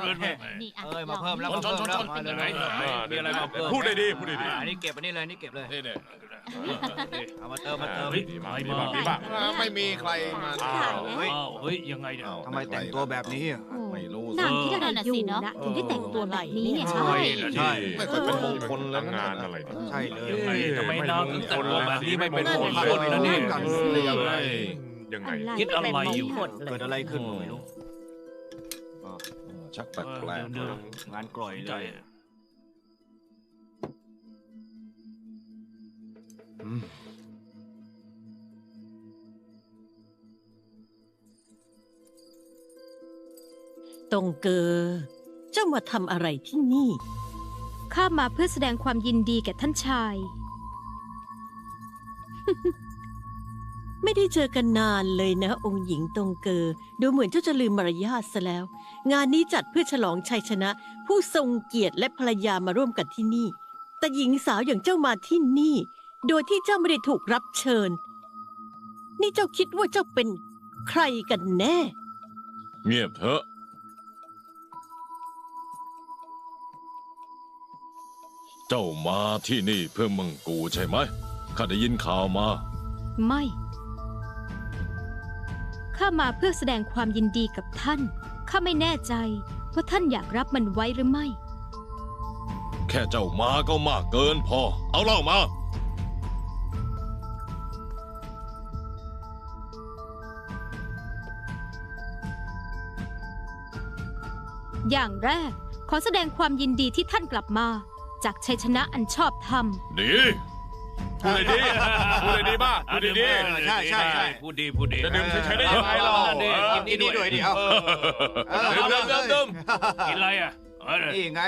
นี่อะเอ้ยมาเพิ่มแล้วชมานชเพิ่นชแล้วนมาเร็วไหนมีอะไรมาเพิ่มพูดได้ดีพูดได้ดีอันนี้เก็บอันนี้เลยนี่เก็บเลยนี่เนี่ยเอามาเติมมาเติมเฮ้ยมีใคบ้างรมีบ้างมีบ้างไม่มีใครมาอ้าวเฮ้ยอ้าวเฮ้ยยังไงเนี่ยอ้าวทำไมแต่งตัวแบบนี้ไม่รู้นางสิคิดอะไรอยู่นะถึงได้แต่งตัวแบบนี้เนี่ยใช่ใช่เหรอใช่ไม่ค่อยเป็นมงคลแล้วงานอะไรเนี่ยใช่เลยยังไงทำไมนางถึงแต่งตัวแบบนี้ไม่เป็นมงคลสินะเนี่ยนั่นเรียบเลยยังไงคิดอะไรอยู่เกิดอะไรขึ้นก็ไม่รู้ ชักแปเออลกเดี๋ยวงานกล่อยๆเลใจยตรงเกอเจ้ามาทำอะไรที่นี่ ข้ามาเพื่อแสดงความยินดีแก่ท่านชาย ไม่ได้เจอกันนานเลยนะ องค์หญิงตรงเกอ ดูเหมือนเจ้าจะลืมมารยาทซะแล้ว งานนี้จัดเพื่อฉลองชัยชนะ ผู้ทรงเกียรติและภรรยามาร่วมกันที่นี่ แต่หญิงสาวอย่างเจ้ามาที่นี่ โดยที่เจ้าไม่ได้ถูกรับเชิญ นี่เจ้าคิดว่าเจ้าเป็นใครกันแน่ เงียบเถอะ เจ้ามาที่นี่เพื่อมึงกูใช่ไหมข้าได้ยินข่าวมา ไม่ ข้ามาเพื่อแสดงความยินดีกับท่าน ข้าไม่แน่ใจว่าท่านอยากรับมันไว้หรือไม่ แค่เจ้ามาก็มากเกินพอ เอาเหล่ามา อย่างแรก ขอแสดงความยินดีที่ท่านกลับมา จากชัยชนะอันชอบธรรม ดี พูดได้ดี พูดได้ดีมาก พูดได้ดีใช่ใช่ใช่พูดดีพูดดีจะดื่มใช้ๆได้ยังไงเราเออกินนี่ด้วยดิเอาเออเออเดิมอาเดิมลยเดิมกินอะไรอะเออนี่ไง